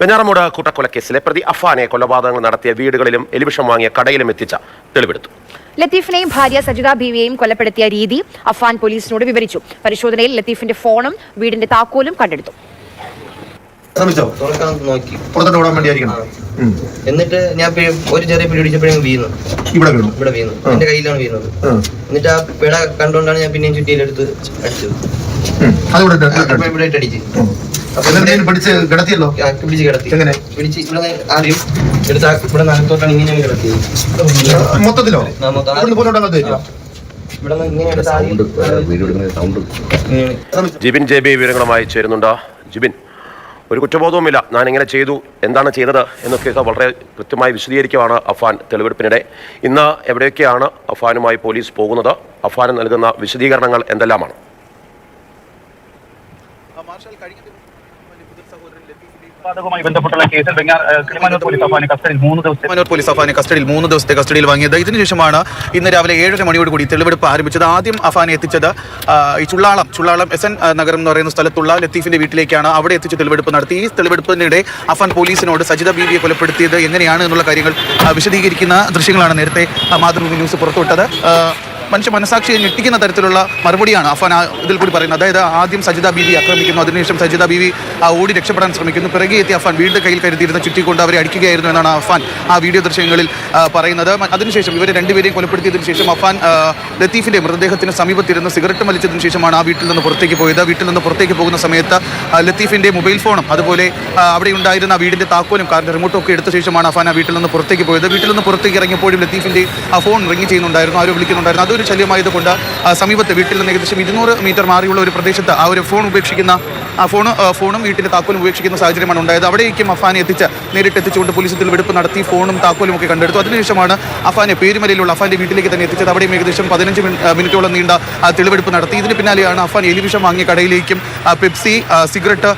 വെഞ്ഞാറമൂട് കൂട്ടക്കൊലക്കേസിലെ പ്രതി അഫാനെ കൊലപാതകങ്ങൾ നടത്തിയ വീടുകളിലും എലിവിഷം വാങ്ങിയ കടയിലും എത്തിച്ച തെളിവെടുത്തു. ലത്തീഫിനെയും ഭാര്യ സജിത ബീവിയെയും കൊലപ്പെടുത്തിയ രീതി അഫാൻ പോലീസിനോട് വിവരിച്ചു. പരിശോധനയിൽ ലത്തീഫിന്റെ ഫോണും വീടിന്റെ താക്കോലും കണ്ടെടുത്തു. ശ്രമിച്ചോ? തുറക്കാൻ നോക്കി. പുറത്തോട്ട് ഓടാൻ വേണ്ടിയായിരിക്കണം. എന്നിട്ട് ഞാൻ ഒരു ചെറിയ പിടി പിടിച്ചപ്പോഴും വീണു. ഇവിടെ വീണു. ഇവിടെ വീണു. എന്റെ കയ്യിലാണ് വീണത്. എന്നിട്ട് ആ പിട കണ്ടുകൊണ്ടാണ് ഞാൻ പിന്നെയും ചുറ്റിയിലെടുത്ത് അടിച്ചത്. ഇവിടെ അടിച്ച്. പിടിച്ച് കിടത്തിയല്ലോ? ആ, പിടിച്ച് കിടത്തി. എങ്ങനെ? പിടിച്ച് ഇവിടെ ആദ്യം എടുത്ത ആ- ഇവിടെ നനത്തോട്ടാണ് ഇങ്ങനെ കിടത്തിയത്. മൊത്തത്തിലോ? ജിബിൻ ജെ ബി വിവരങ്ങളുമായി ചേരുന്നുണ്ടോ. ജിബിൻ ഒരു കുറ്റബോധവുമില്ല. ഞാൻ ഇങ്ങനെ ചെയ്തു. എന്താണ് ചെയ്തത് എന്നൊക്കെ വളരെ കൃത്യമായി വിശദീകരിക്കുവാണ് അഫാൻ തെളിവെടുപ്പിനിടെ. ഇന്ന് എവിടെയൊക്കെയാണ് അഫാനുമായി പോലീസ് പോകുന്നത്? അഫാൻ നൽകുന്ന വിശദീകരണങ്ങൾ എന്തെല്ലാമാണ്? കൊലപാതകവുമായി കേസിൽ പോലീസ് അഫാനെ കസ്റ്റഡിയിൽ മൂന്ന് ദിവസത്തെ പോലീസ് അഫാനെ കസ്റ്റഡിയിൽ മൂന്ന് ദിവസത്തെ കസ്റ്റഡിയിൽ വാങ്ങിയത്. ഇതിനുശേഷമാണ് ഇന്ന് രാവിലെ ഏഴര മണിയോട് കൂടി തെളിവെടുപ്പ് ആരംഭിച്ചത്. ആദ്യം അഫാനെ എത്തിച്ചത് ഈ ചുള്ളാളം ചുള്ളാളം എസ് എൻ നഗരം എന്ന് പറയുന്ന സ്ഥലത്തുള്ള ലത്തീഫിന്റെ വീട്ടിലേക്കാണ്. അവിടെ എത്തിച്ച് തെളിവെടുപ്പ് നടത്തി. ഈ തെളിവെടുപ്പിനിടെ അഫാൻ പോലീസിനോട് സജിത ബീവിയെ കൊലപ്പെടുത്തിയത് എങ്ങനെയാണ് എന്നുള്ള കാര്യങ്ങൾ വിശദീകരിക്കുന്ന ദൃശ്യങ്ങളാണ് നേരത്തെ മാതൃഭൂമി ന്യൂസ് പുറത്തുവിട്ടത്. മനുഷ്യ മനസാക്ഷിയെ ഞെട്ടിക്കുന്ന തരത്തിലുള്ള മറുപടിയാണ് അഫാൻ ഇതിൽ കൂടി പറയുന്നത്. അതായത് ആദ്യം സജിത ബീവി ആക്രമിക്കുന്നു അതിനുശേഷം സജിത ബീവി ആ, ഓടി രക്ഷപ്പെടാൻ ശ്രമിക്കുന്നു. പിറകെ എത്തി അഫാൻ വീണ്ടും കയ്യിൽ കരുതിയിരുന്ന ചുറ്റിക്കൊണ്ട് അവരെ അടിക്കുകയായിരുന്നു എന്നാണ് അഫാൻ ആ വീഡിയോ ദൃശ്യങ്ങളിൽ പറയുന്നത്. അതിനുശേഷം ഇവരെ രണ്ടുപേരെയും കൊലപ്പെടുത്തിയതിനു ശേഷം അഫാൻ ലത്തീഫിന്റെ മൃതദേഹത്തിന് സമീപത്തിരുന്ന് സിഗരറ്റ് വലിച്ചതിനു ശേഷമാണ് ആ വീട്ടിൽ നിന്ന് പുറത്തേക്ക് പോയത്. വീട്ടിൽ നിന്ന് പുറത്തേക്ക് പോകുന്ന സമയത്ത് ലത്തീഫിന്റെ മൊബൈൽ ഫോണും അതുപോലെ അവിടെ ഉണ്ടായിരുന്ന വീടിന്റെ താക്കോലും കാറിന്റെ റിമോട്ടും ഒക്കെ എടുത്ത ശേഷമാണ് അഫാൻ ആ വീട്ടിൽ നിന്ന് പുറത്തേക്ക് പോയത്. വീട്ടിൽ നിന്ന് പുറത്തേക്ക് ഇറങ്ങിയപ്പോഴും ലത്തീഫിന്റെ ആ ഫോൺ റിങ് ചെയ്യുന്നുണ്ടായിരുന്നു ആരോ വിളിക്കുന്നുണ്ടായിരുന്നു. അതൊരു ശല്യമായതുകൊണ്ട് ആ, സമീപത്ത് വീട്ടിൽ നിന്ന് ഏകദേശം ഇരുന്നൂറ് മീറ്റർ മാറിയുള്ള ഒരു പ്രദേശത്ത് ആ ഒരു ഫോൺ ഉപേക്ഷിക്കുന്ന ആ ഫോൺ ഫോണും വീട്ടിന്റെ താക്കോലും ഉപേക്ഷിക്കുന്ന സാഹചര്യമാണ് ഉണ്ടായത്. അവിടേക്കും അഫാനെ എത്തിച്ച് നേരിട്ട് എത്തിച്ചുകൊണ്ട് പോലീസ് ഇതിൽ വെടുപ്പ് നടത്തി ഫോണും താക്കോലും ഒക്കെ കണ്ടെടുത്തു. അതിനുശേഷമാണ് അഫാനെ പേരുമലയിലുള്ള അഫാന്റെ വീട്ടിലേക്ക് തന്നെ എത്തിച്ചത്. അവിടെയും ഏകദേശം പതിനഞ്ച് മിനി- മിനിറ്റോളം നീണ്ട തെളിവെടുപ്പ് നടത്തി. ഇതിന് പിന്നാലെയാണ് അഫാൻ എലിവിഷം വാങ്ങിയ കടയിലേക്കും പെപ്സി സിഗരറ്റ്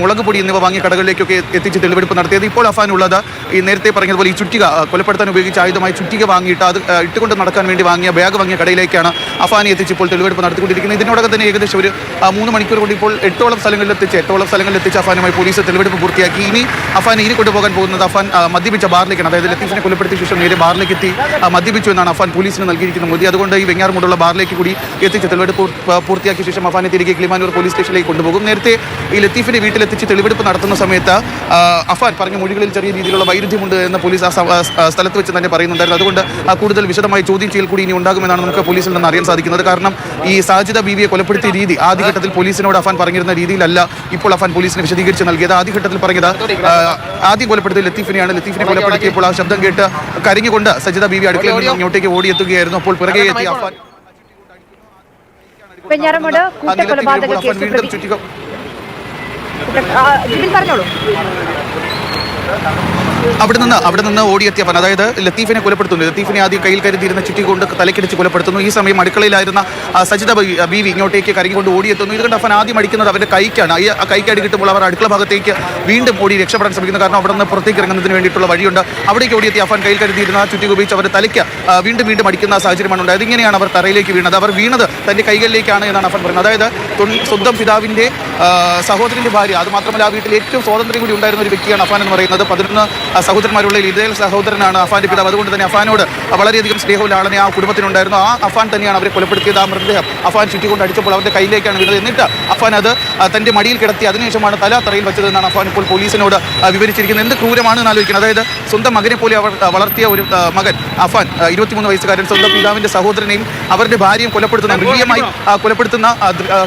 മുളക് പൊടി എന്നിവ വാങ്ങിയ കടകളിലേക്കൊക്കെ എത്തിച്ച് തെളിവെടുപ്പ് നടത്തിയത്. ഇപ്പോൾ അഫാൻ ഉള്ളത് ഈ നേരത്തെ പറഞ്ഞതുപോലെ ഈ ചുറ്റിക കൊലപ്പെടുത്താൻ ഉപയോഗിച്ച ആയുധമായി ചുറ്റിക വാങ്ങിയിട്ട് അത് ഇട്ടുകൊണ്ട് നടക്കാൻ വേണ്ടി വാങ്ങിയ ബാഗ് വാങ്ങിയ കടയിലേക്കാണ് അഫാനി എത്തിച്ച് ഇപ്പോൾ തെളിവെടുപ്പ് നടത്തിക്കൊണ്ടിരിക്കുന്നത്. ഇതിനോടകം തന്നെ ഏകദേശം ഒരു മൂന്ന് മണിക്കൂർ കൊണ്ട് ഇപ്പോൾ എട്ടോളം സ്ഥലങ്ങളിൽ എത്തിച്ച് എട്ടോളം സ്ഥലങ്ങളിൽ എത്തിച്ച് അഫാനുമായി പോലീസ് തെളിവെടുപ്പ് പൂർത്തിയാക്കി. ഇനി അഫാൻ ഇനി കൊണ്ടുപോകാൻ പോകുന്നത് അഫാൻ മദ്യപിച്ച ബാറിലേക്കാണ്. അതായത് ലത്തീഫിനെ കൊലപ്പെടുത്തിയ ശേഷം നേരെ ബാറിലേക്ക് എത്തി മദ്യപിച്ചു എന്നാണ് അഫാൻ പോലീസിന് നൽകിയിരിക്കുന്ന മൊഴി അതുകൊണ്ട് ഈ വെങ്ങാറുമുള്ള ബാറിലേക്ക് കൂടി എത്തിച്ച് തെളിവെടുപ്പ് പൂർത്തിയാക്കിയ ശേഷം അഫാനെ തിരികെ കിളിമാനൂർ പോലീസ് സ്റ്റേഷനിലേക്ക് കൊണ്ടുപോകും. നേരത്തെ ഈ ലത്തീഫിന്റെ വീട്ടിലെത്തിച്ച് തെളിവെടുപ്പ് നടത്തുന്ന സമയത്ത് അഫാൻ പറഞ്ഞ മൊഴികളിൽ ചെറിയ രീതിയിലുള്ള വൈരുദ്ധ്യമുണ്ട് എന്ന് പോലീസ് ആ സ്ഥലത്ത് വെച്ച് തന്നെ പറയുന്നുണ്ടായിരുന്നു. അതുകൊണ്ട് കൂടുതൽ വിശദമായി ചോദ്യം ചെയ്യൽ കൂടി ഇനി ഉണ്ടാകുമെന്നാണ് നമുക്ക് പോലീസിൽ നിന്ന് അറിയാൻ സാധിക്കുന്നത്. കാരണം ഈ സാജിദ ബീവിയെ കൊലപ്പെടുത്തിയ രീതി ആദ്യഘട്ടത്തിൽ പോലീസിനോട് അഫാൻ പറഞ്ഞിരുന്ന രീതിയിലല്ല ഇപ്പോൾ അഫാൻ പോലീസിന് വിശദീകരിച്ച് നൽകിയത്. ആദ്യഘട്ടത്തിൽ പറഞ്ഞത് ആദ്യം കൊലപ്പെടുത്തിയ ലത്തീഫിനെയാണ്. ലത്തീഫിനെ കൊലപ്പെടുത്തിയപ്പോൾ ആ ശബ്ദം കേട്ട് കരഞ്ഞുകൊണ്ട് സജിത ബീവി അടുക്കളയിൽ നിന്ന് ഇങ്ങോട്ടേക്ക് ഓടിയെത്തുകയായിരുന്നു. അപ്പോൾ പിറകെ എത്തി അഫാൻ ചുറ്റിക്കും കൂട്ടക്കൊലപാതക കേസ് പ്രതി പറഞ്ഞോളൂ. അവിടെ നിന്ന് അവിടെ നിന്ന് ഓടിയെത്തിയ പന അതായത് ലത്തീഫിനെ കൊലപ്പെടുത്തുന്നു. ലത്തീഫിനെ ആദ്യം കയ്യിൽ കരുതിയിരുന്ന ചുറ്റി കൊണ്ട് തലക്കിടിച്ച് കൊലപ്പെടുത്തുന്നു. ഈ സമയം അടുക്കളയിലായിരുന്ന സജിത ബീവി ഇങ്ങോട്ടേക്ക് കരങ്ങിക്കൊണ്ട് ഓടിയെത്തുന്നു. ഇത് കണ്ട് അഫൻ ആദ്യം അടിക്കുന്നത് അവന്റെ കൈക്കാണ്. ഈ ആ കൈക്ക് അടി കിട്ടുമ്പോൾ അവർ അടുക്കള ഭാഗത്തേക്ക് വീണ്ടും ഓടി രക്ഷപ്പെടാൻ ശ്രമിക്കുന്നു. കാരണം അവിടെ നിന്ന് പുറത്തേക്ക് ഇറങ്ങുന്നതിന് വേണ്ടിയിട്ടുള്ള വഴിയുണ്ട്. അവിടേക്ക് ഓടിയെത്തി അഫാൻ കയ്യിൽ കരുതിയിരുന്ന ചുറ്റി ഉപയോഗിച്ച് അവരുടെ തലയ്ക്ക് വീണ്ടും വീണ്ടും അടിക്കുന്ന സാഹചര്യമാണ് ഉണ്ടായത്. ഇങ്ങനെയാണ് അവർ തറയിലേക്ക് വീണത്. അവർ വീണത് തന്റെ കൈകളിലേക്കാണ് എന്നാണ് അഫൻ പറയുന്നത്. അതായത് സ്വന്തം പിതാവിന്റെ സഹോദരന്റെ ഭാര്യ അത് മാത്രമല്ല ആ വീട്ടിൽ ഏറ്റവും സ്വാതന്ത്ര്യം കൂടി ഉണ്ടായിരുന്ന ഒരു വ്യക്തിയാണ് അഫാൻ എന്ന് പറയുന്നത്. പതിനൊന്ന് ആ, സഹോദരന്മാരുള്ള ഇതേ സഹോദരനാണ് അഫാന്റെ പിതാവ്. അതുകൊണ്ട് തന്നെ അഫാനോട് വളരെയധികം സ്നേഹവും ലാളനെ ആ കുടുംബത്തിനുണ്ടായിരുന്നു. ആ അഫാൻ തന്നെയാണ് അവരെ കൊലപ്പെടുത്തിയത്. ആ മൃതദേഹം അഫാൻ ചുറ്റിക്കൊണ്ട് അടിച്ചപ്പോൾ അവരുടെ കയ്യിലേക്കാണ് വീണത്. എന്നിട്ട് അഫാൻ അത് തന്റെ തന്റെ മടിയിൽ കിടത്തി അതിനുശേഷമാണ് തല തറയിൽ വെച്ചതെന്നാണ് അഫാൻ ഇപ്പോൾ പോലീസിനോട് വിവരിച്ചിരിക്കുന്നത്. എന്ത് ക്രൂരമാണെന്ന് ആലോചിക്കുന്നത്. അതായത് സ്വന്തം മകനെ പോലെ അവർ വളർത്തിയ ഒരു മകൻ അഫാൻ ഇരുപത്തിമൂന്ന് വയസ്സുകാരൻ സ്വന്തം പിതാവിന്റെ സഹോദരനെയും അവരുടെ ഭാര്യയും കൊലപ്പെടുത്തുന്ന മൃഗീയമായി കൊലപ്പെടുത്തുന്ന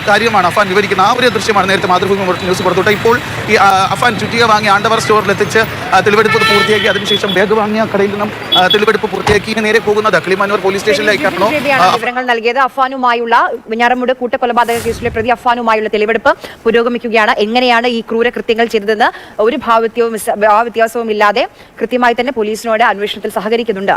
കാര്യമാണ് അഫാൻ വിവരിക്കുന്നത്. ആ ഒരു ദൃശ്യമാണ് നേരത്തെ മാതൃഭൂമി ന്യൂസ് പുറത്തുവിട്ടത്. ഇപ്പോൾ ഈ അഫാൻ ചുറ്റിക വാങ്ങി ആണ്ടവർ സ്റ്റോറിൽ എത്തിച്ച് ആ, തെളിവെടുപ്പ് പൂർത്തിയാക്കി. അതിനുശേഷം ബാഗ് വാങ്ങിയ കടയിൽ നിന്നും തെളിവെടുപ്പ് പൂർത്തിയാക്കി. നേരെ പോകുന്നത് കിളിമാനൂർ പോലീസ് സ്റ്റേഷനിലേക്കാണോ? വിവരങ്ങൾ നൽകിയത്. അഫാനുമായുള്ള വെഞ്ഞാറമൂട് കൂട്ടക്കൊലപാതക കേസിലെ പ്രതി അഫാനുമായുള്ള തെളിവെടുപ്പ് പുരോഗമിക്കുകയാണ്. എങ്ങനെയാണ് ഈ ക്രൂര കൃത്യങ്ങൾ ചെയ്തതെന്ന് ഒരു ഭാവ വ്യത്യാസവും ഇല്ലാതെ കൃത്യമായി തന്നെ പോലീസിനോട് അന്വേഷണത്തിൽ സഹകരിക്കുന്നുണ്ട്.